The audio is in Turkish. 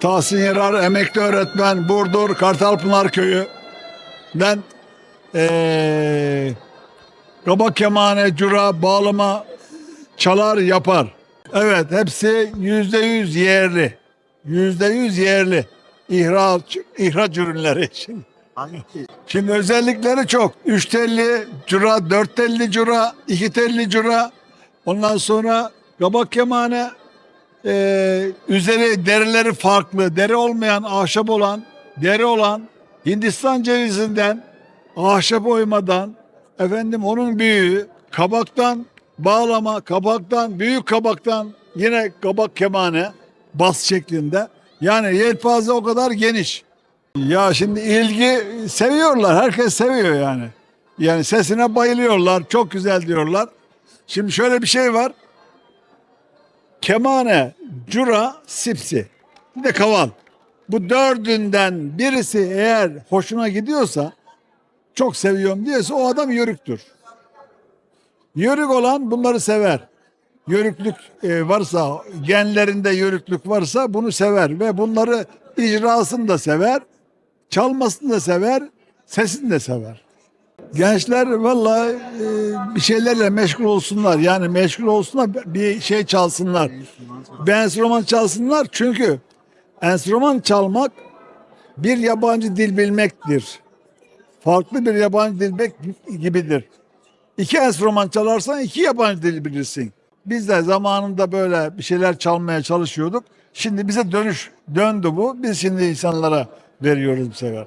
Tahsin Yarar, emekli öğretmen, Burdur, Kartalpınar Köyü. Ben eee kaba kemane, cura, bağlama çalar yapar. Evet hepsi yüzde yüz yerli. Yüzde yüz yerli. İhraç, ihraç ürünleri. Hangi? şimdi özellikleri çok. Üç telli cura, dört telli cura, iki telli cura. Ondan sonra kabak kemane, ee, üzeri derileri farklı. Deri olmayan, ahşap olan, deri olan, Hindistan cevizinden, ahşap oymadan, efendim onun büyüğü, kabaktan bağlama, kabaktan, büyük kabaktan yine kabak kemane, bas şeklinde. Yani yelpaze o kadar geniş. Ya şimdi ilgi seviyorlar. Herkes seviyor yani. Yani sesine bayılıyorlar. Çok güzel diyorlar. Şimdi şöyle bir şey var. Kemane, cura, sipsi. Bir de kaval. Bu dördünden birisi eğer hoşuna gidiyorsa çok seviyorum diyorsa o adam yörüktür. Yörük olan bunları sever. Yörüklük e, varsa, genlerinde yörüklük varsa bunu sever ve bunları icrasını da sever, çalmasını da sever, sesini de sever. Gençler vallahi e, bir şeylerle meşgul olsunlar. Yani meşgul olsunlar bir şey çalsınlar. Bir enstrüman çalsınlar çünkü enstrüman çalmak bir yabancı dil bilmektir. Farklı bir yabancı dil bilmek gibidir. İki enstrüman çalarsan iki yabancı dil bilirsin. Biz de zamanında böyle bir şeyler çalmaya çalışıyorduk. Şimdi bize dönüş döndü bu. Biz şimdi insanlara veriyoruz bu sefer.